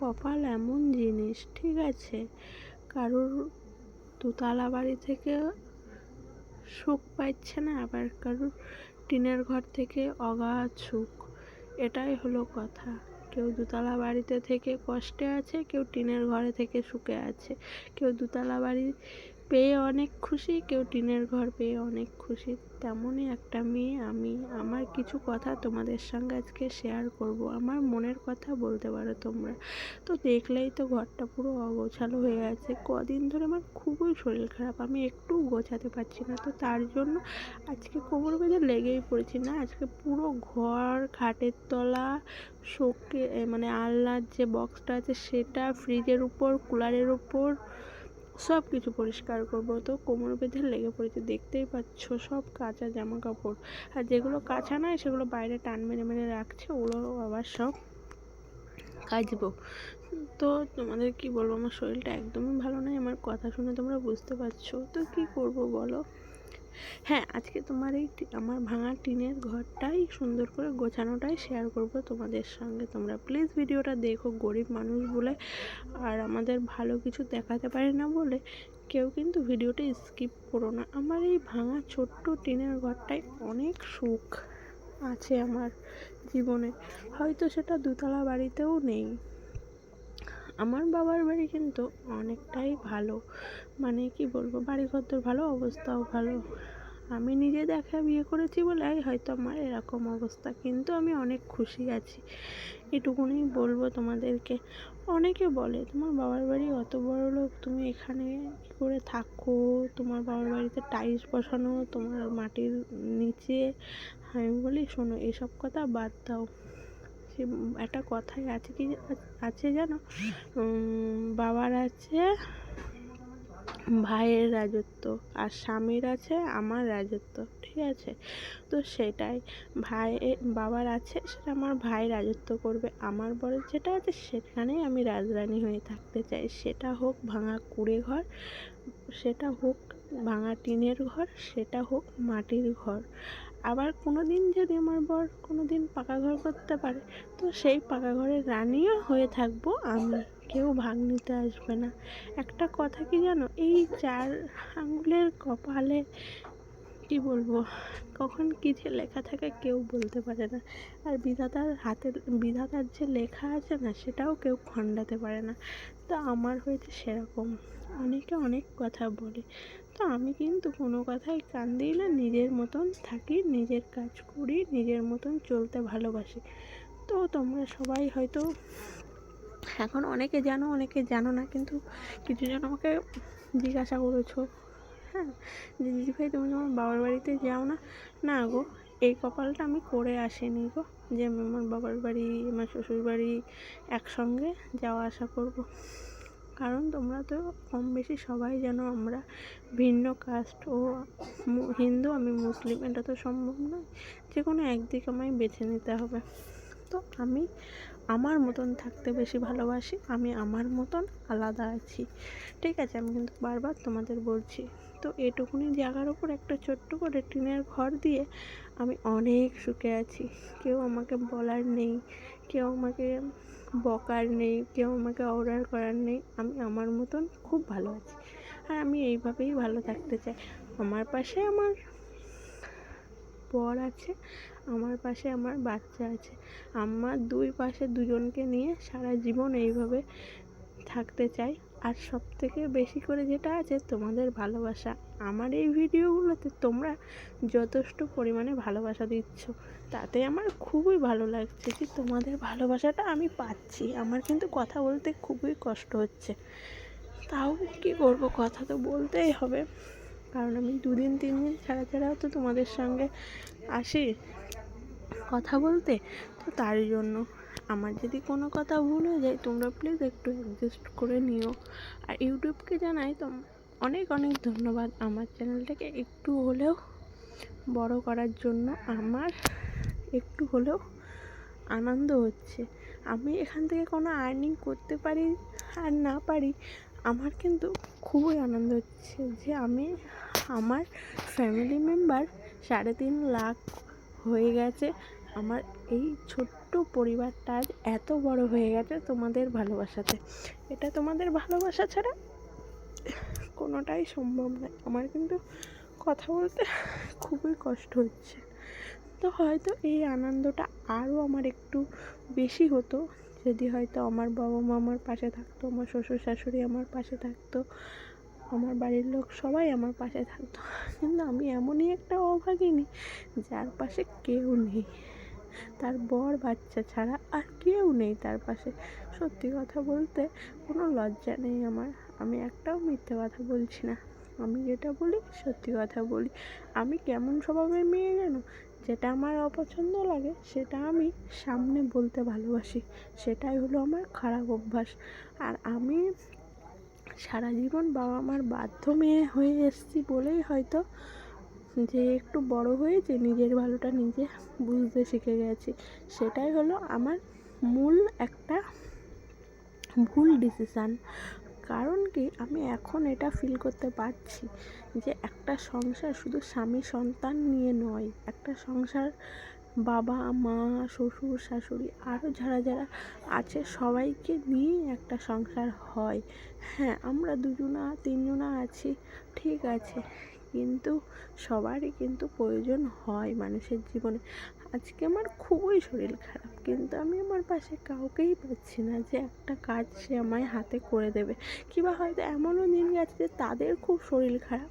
কপাল এমন জিনিস, ঠিক আছে? কারোর দোতলা বাড়ি থেকে সুখ পাচ্ছে না, আবার কারোর টিনের ঘর থেকে অগাধ সুখ। এটাই হলো কথা। কেউ দোতলা বাড়িতে থেকে কষ্টে আছে, কেউ টিনের ঘরে থেকে সুখে আছে। কেউ দোতলা বাড়ি পেয়ে অনেক খুশি, কেউ টিনের ঘর পেয়ে অনেক খুশি। তেমনই একটা মেয়ে আমি। আমার কিছু কথা তোমাদের সঙ্গে আজকে শেয়ার করব। আমার মনের কথা বলতে পারো তোমরা। তো দেখলেই তো ঘরটা পুরো অগোছালো হয়ে আছে কদিন ধরে আমার খুবই শরীর খারাপ। আমি একটু গোছাতে পারছি না। তো তার জন্য আজকে কোমর বেঁধে লেগেই পড়েছি না। আজকে পুরো ঘর, খাটের তলা, শোকে মানে আলনার যে বক্সটা আছে সেটা ফ্রিজের উপর কুলারের উপর সব কিছু পরিষ্কার করব। তো কোমর বেঁধে লেগে পড়েছে, দেখতেই পাচ্ছ সব কাঁচা জামা কাপড় আর যেগুলো কাঁচা নয়, সেগুলো বাইরে টান মেরে মেরে রাখছে ওগুলো আবার সব কাচবো। তো তোমাদের কি বলব, আমার শরীরটা একদমই ভালো নয়, আমার কথা শুনে তোমরা বুঝতে পারছ। তো কি করব বলো? হ্যাঁ আজকে তোমার এই আমার ভাঙা টিনের ঘরটাই সুন্দর করে গোছানোটাই শেয়ার করব তোমাদের সঙ্গে। তোমরা প্লিজ ভিডিওটা দেখো, গরিব মানুষ বলে আর আমাদের ভালো কিছু দেখাতে পারি না বলে কেউ কিন্তু ভিডিওটা স্কিপ করো না। আমার এই ভাঙা ছোট্ট টিনের ঘরটায় অনেক সুখ আছে আমার জীবনে। হয়তো সেটা দুতলা বাড়িতেও নেই। আমার বাবার বাড়ি কিন্তু অনেকটাই ভালো। মানে কি বলব বাড়ি ঘরদোর ভালো, অবস্থাও ভালো। আমি নিজে দেখা বিয়ে করেছি বলে হয়তো আমার এরকম অবস্থা, কিন্তু আমি অনেক খুশি আছি। এটুকুনি বলব তোমাদেরকে। অনেকে বলে, তোমার বাবার বাড়ি অত বড় লোক, তুমি এখানে কী করে থাকো? তোমার বাবার বাড়িতে টাইলস বসানো, তোমার মাটির নিচে? আমি বলি, শোনো, এসব কথা বাদ দাও। সে একটা কথাই আছে কি আছে জানো? বাবার আছে, ভাইয়ের রাজত্ব আর স্বামীর আছে, আমার রাজত্ব, ঠিক আছে? তো সেটাই, ভাই বাবার আছে, সেটা আমার ভাই রাজত্ব করবে, আমার বরের যেটা আছে সেখানেই আমি রাজরানী হয়ে থাকতে চাই, সেটা হোক ভাঙা কুড়ে ঘর, সেটা হোক ভাঙা টিনের ঘর, সেটা হোক মাটির ঘর। আবার কোনো দিন যদি আমার বর কোনো দিন পাকা ঘর করতে পারে, তো সেই পাকা ঘরের রানীও হয়ে থাকব আমি। কেউ ভাগ নিতে আসবে না। একটা কথা কি জানো? এই চার আঙ্গুলের কপালে কি বলব? কখন কী যে লেখা থাকে কেউ বলতে পারে না। আর বিধাতার হাতের বিধাতার যে লেখা আছে না, সেটাও কেউ খণ্ডাতে পারে না। তো আমার হয়েছে সেরকম। অনেকে অনেক কথা বলে। তো আমি কিন্তু কোনো কথাই কান দিই না, নিজের মতন থাকি, নিজের কাজ করি, নিজের মতন চলতে ভালোবাসি। তো তোমরা সবাই হয়তো এখন অনেকে জানো অনেকে জানো না, কিন্তু কিছু জন আমাকে জিজ্ঞাসা করেছ। হ্যাঁ যে, দিদি ভাই, তুমি তোমার বাবার বাড়িতে যাও না? না গো, এই কপালটা আমি করে আসিনি গো, যে, আমি আমার বাবার বাড়ি, আমার শ্বশুর বাড়ি একসঙ্গে যাওয়া আসা করব। কারণ তোমরা তো কম বেশি সবাই জানো আমরা ভিন্ন কাস্ট ও হিন্দু, আমি মুসলিম, এটা তো সম্ভব নয়। যে কোনো একদিক আমায় বেছে নিতে হবে। তো আমি আমার মতন থাকতে বেশি ভালোবাসি, আমি আমার মতন আলাদা আছি। ঠিক আছে, আমি কিন্তু বারবার তোমাদের বলছি। তো এটুকুনি জায়গার ওপর একটা ছোট্ট করে টিনের ঘর দিয়ে আমি অনেক সুখে আছি। কেউ আমাকে বলার নেই কেউ আমাকে বকার নেই, কেউ আমাকে অর্ডার করার নেই। আমি আমার মতন খুব ভালো আছি। আর আমি এইভাবেই ভালো থাকতে চাই। আমার পাশে আমার বর আছে, আমার পাশে আমার বাচ্চা আছে। আমার দুই পাশে দুজনকে নিয়ে সারা জীবন এইভাবে থাকতে চাই। আর সব থেকে বেশি করে যেটা আছে তোমাদের ভালোবাসা। আমার এই ভিডিওগুলোতে তোমরা যথেষ্ট পরিমাণে ভালোবাসা দিচ্ছ। তাতে আমার খুবই ভালো লাগছে কি তোমাদের ভালোবাসাটা আমি পাচ্ছি। আমার কিন্তু কথা বলতে খুবই কষ্ট হচ্ছে। তাও কি করব, কথা তো বলতেই হবে। কারণ আমি দুদিন, তিন দিন ছাড়া ছাড়াও তো তোমাদের সঙ্গে আসি কথা বলতে। তো তার জন্য আমার যদি কোনো কথা ভুল হয়ে যায়, তোমরা প্লিজ একটু অ্যাডজাস্ট করে নিও। আর ইউটিউবকে জানাই তো, অনেক অনেক ধন্যবাদ আমার চ্যানেলটাকে একটু হলেও বড় করার জন্য। আমার একটু হলেও আনন্দ হচ্ছে। আমি এখান থেকে কোনো আর্নিং করতে পারি আর না পারি, আমার কিন্তু খুবই আনন্দ হচ্ছে যে আমি আমার ফ্যামিলি মেম্বার সাড়ে তিন লাখ হয়ে গেছে। আমার এই ছোট্ট পরিবারটা আজ এত বড় হয়ে গেছে তোমাদের ভালোবাসাতে। এটা তোমাদের ভালোবাসা ছাড়া কোনোটাই সম্ভব নয় আমার কিন্তু কথা বলতে খুবই কষ্ট হচ্ছে। তো হয়তো এই আনন্দটা আরও আমার একটু বেশি হতো। যদি হয়তো আমার বাবা মা আমার পাশে থাকতো, আমার শ্বশুর শাশুড়ি আমার পাশে থাকতো, আমার বাড়ির লোক সবাই আমার পাশে থাকতো। কিন্তু আমি এমনই একটা অভাগিনী যার পাশে কেউ নেই। তার বর বাচ্চা ছাড়া আর কেউ নেই তার পাশে। সত্যি কথা বলতে কোনো লজ্জা নেই আমার। আমি একটাও মিথ্যে কথা বলছি না। আমি যেটা বলি, সত্যি কথা বলি। আমি কেমন স্বভাবের মেয়ে জানো যেটা আমার অপছন্দ লাগে, সেটা আমি সামনে বলতে ভালোবাসি। সেটাই হলো আমার খারাপ অভ্যাস। আর আমি সারা জীবন বাবা মার বাধ্য মেয়ে হয়ে এসেছি বলেই হয়তো যে একটু বড় হয়েছে নিজের ভালোটা নিজে বুঝতে শিখে গেছি, সেটাই হলো আমার মূল একটা ভুল ডিসিশান কারণ কি? আমি এখন এটা ফিল করতে পারছি যে একটা সংসার শুধু স্বামী সন্তান নিয়ে নয়, একটা সংসার বাবা, মা, শ্বশুর, শাশুড়ি আরও যারা যারা আছে, সবাইকে নিয়েই একটা সংসার হয়। হ্যাঁ আমরা দুজনা, তিনজনা আছি, ঠিক আছে। কিন্তু সবারই কিন্তু প্রয়োজন হয় মানুষের জীবনে। আজকে আমার খুবই শরীর খারাপ, কিন্তু আমি আমার পাশে কাউকেই পাচ্ছি না যে একটা কাজ সে আমায় হাতে করে দেবে। কিংবা হয়তো এমনও দিন গেছে যে তাদের খুব শরীর খারাপ।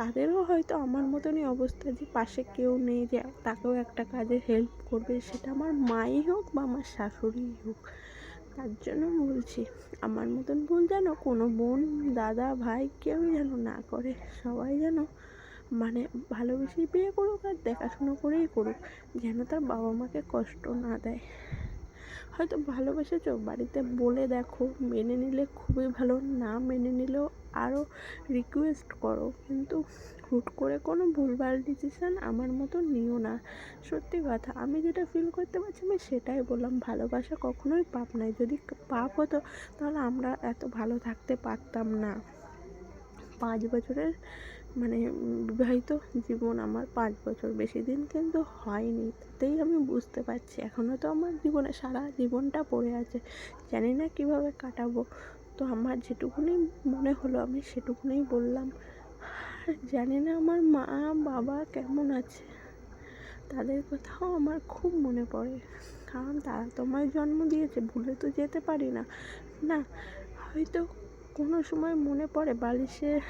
তাদেরও হয়তো আমার মতনই অবস্থা যে পাশে কেউ নেই, যে তাকেও একটা কাজে হেল্প করবে, সেটা আমার মাই হোক বা আমার শাশুড়িই হোক। তার জন্য বলছি, আমার মতন ভুল যেন কোনো বোন, দাদা, ভাই কেউই যেন না করে। সবাই যেন মানে ভালোবেসেই বিয়ে করুক আর দেখাশুনো করেই করুক, যেন তার বাবা মাকে কষ্ট না দেয়। হয়তো ভালোবেসেছো, বাড়িতে বলে দেখো, মেনে নিলে খুবই ভালো, না মেনে নিলেও আরও রিকোয়েস্ট করো। কিন্তু হুট করে কোনো ভুলভাল ডিসিশান আমার মতো নিও না। সত্যি কথা, আমি যেটা ফিল করতে পারছি আমি সেটাই বললাম, ভালোবাসা কখনোই পাপ নয়। যদি পাপ হতো, তাহলে আমরা এত ভালো থাকতে পারতাম না। পাঁচ বছরের মানে বিবাহিত জীবন আমার পাঁচ বছর বেশি দিন কিন্তু হয়নি, তাতেই আমি বুঝতে পারছি। এখনও তো আমার জীবনে সারা জীবনটা পড়ে আছে, জানি না কীভাবে কাটাবো। তো আমার যেটুকুনি মনে হলো আমি সেটুকুনি বললাম। আর জানি না আমার মা, বাবা কেমন আছে, তাদের কথাও আমার খুব মনে পড়ে। কারণ তারা তোমায় জন্ম দিয়েছে, ভুলে তো যেতে পারি না। না, হয়তো কোনো সময় মনে পড়ে বালিশে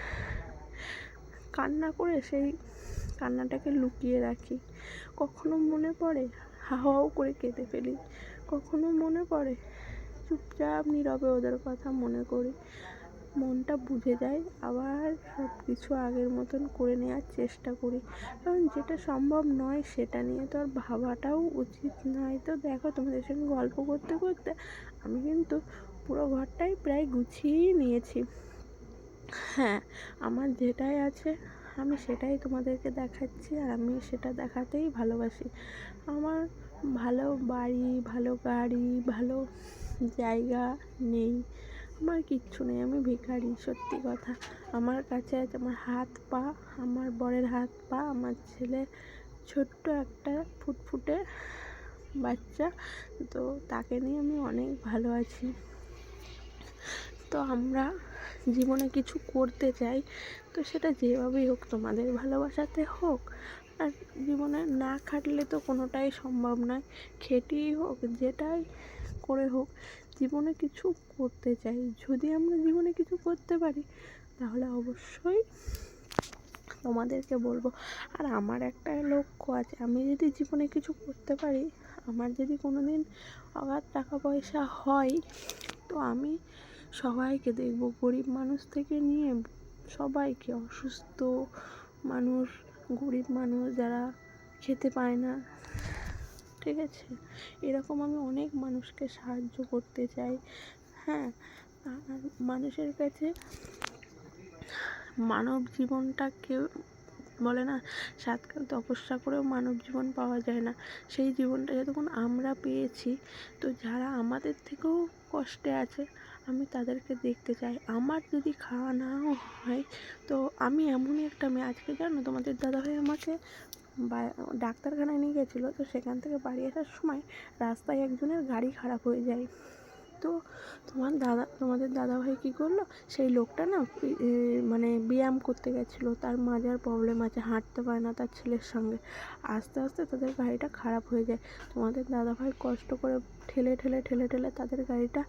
কান্না করে সেই কান্নাটাকে লুকিয়ে রাখি। কখনো মনে পড়ে হাওয়াও করে কেঁদে ফেলি। কখনো মনে পড়ে, চুপচাপ নীরবে ওদের কথা মনে করি। মনটা বুঝে যায়, আবার সব কিছু আগের মতন করে নেওয়ার চেষ্টা করি। কারণ যেটা সম্ভব নয় সেটা নিয়ে তো আর ভাবাটাও উচিত নয়। তো দেখো, তোমাদের সঙ্গে গল্প করতে করতে আমি কিন্তু পুরো ঘরটাই প্রায় গুছিয়েই নিয়েছি। হ্যাঁ আমার যেটাই আছে, আমি সেটাই তোমাদেরকে দেখাচ্ছি, আর আমি সেটা দেখাতেই ভালোবাসি। আমার ভালো বাড়ি, ভালো গাড়ি, ভালো জায়গা নেই, আমার কিচ্ছু নেই, আমি ভিখারি, সত্যি কথা। আমার কাছে আছে আমার হাত পা, আমার বরের হাত পা, আমার ছেলে ছোট্ট একটা ফুটফুটে বাচ্চা, তো তাকে নিয়ে আমি অনেক ভালো আছি। তো আমরা জীবনে কিছু করতে চাই, তো সেটা যেভাবেই হোক তোমাদের ভালোবাসাতে হোক। আর জীবনে না খাটলে তো কোনোটাই সম্ভব নয়। খেটেই হোক, যেটাই করে হোক, জীবনে কিছু করতে চাই। যদি আমরা জীবনে কিছু করতে পারি, তাহলে অবশ্যই তোমাদেরকে বলব। আর আমার একটা লক্ষ্য আছে, আমি যদি জীবনে কিছু করতে পারি, আমার যদি কোনো দিন অগাধ টাকা পয়সা হয়, তো আমি সবাইকে দেখব, গরিব মানুষ থেকে নিয়ে সবাইকে, অসুস্থ মানুষ, গরিব মানুষ যারা খেতে পায় না। ঠিক আছে? এরকম আমি অনেক মানুষকে সাহায্য করতে চাই। হ্যাঁ আর মানুষের কাছে মানব জীবনটা কেউ বলে না, সাতকাল তপস্যা করেও মানব জীবন পাওয়া যায় না। সেই জীবনটা যতক্ষণ আমরা পেয়েছি, তো যারা আমাদের থেকেও কষ্টে আছে আমি তাদেরকে দেখতে চাই। আমার যদি খাওয়া নাও হয়, তো আমি এমনই একটা মেয়ে। আজকে জানো তোমাদের দাদাভাই আমাকে ডাক্তারখানায় নিয়ে গেছিল। তো সেখান থেকে বাড়ি আসার সময় রাস্তায় একজনের গাড়ি খারাপ হয়ে যায়। তো তোমার দাদা, তোমাদের দাদাভাই কী করল? সেই লোকটা না মানে ব্যায়াম করতে গেছিল। তার মাজার প্রবলেম আছে, হাঁটতে পারে না তার ছেলের সঙ্গে। আস্তে আস্তে তাদের গাড়িটা খারাপ হয়ে যায়। তোমাদের দাদাভাই কষ্ট করে ঠেলে ঠেলে ঠেলে ঠেলে তাদের গাড়িটা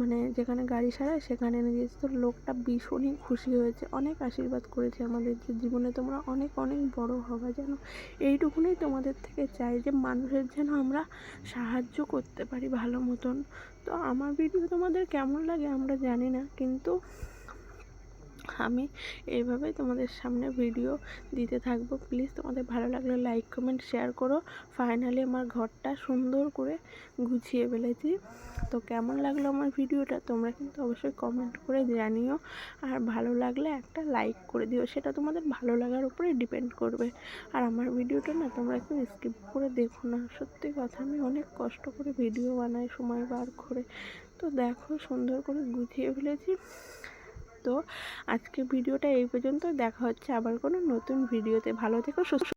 মানে যেখানে গাড়ি সারায় সেখানে এনে দিয়েছে তো লোকটা ভীষণই খুশি হয়েছে, অনেক আশীর্বাদ করেছে আমাদের যে জীবনে তোমরা অনেক অনেক বড় হবা যেন। এইটুকুনই তোমাদের থেকে চাই যে মানুষের যেন আমরা সাহায্য করতে পারি ভালো মতন। তো আমার ভিডিও তোমাদের কেমন লাগে আমরা জানি না কিন্তু আমি এইভাবেই তোমাদের সামনে ভিডিও দিতে থাকব। প্লিজ তোমাদের ভালো লাগলে লাইক কমেন্ট শেয়ার করো। ফাইনালি আমার ঘরটা সুন্দর করে গুছিয়ে ফেলেছি। তো কেমন লাগল আমার ভিডিওটা তোমরা কিন্তু অবশ্যই কমেন্ট করে জানিও। আর ভালো লাগলে একটা লাইক করে দিও। সেটা তোমাদের ভালো লাগার উপরে ডিপেন্ড করবে। আর আমার ভিডিওটা না তোমরা একটু স্কিপ করে দেখো না। সত্যি কথা, আমি অনেক কষ্ট করে ভিডিও বানাই, সময় বার করে। তো দেখো, সুন্দর করে গুছিয়ে ফেলেছি। তো আজকে ভিডিওটা এই পর্যন্ত। দেখা হচ্ছে আবার কোনো নতুন ভিডিওতে। ভালো থেকো সুস্থ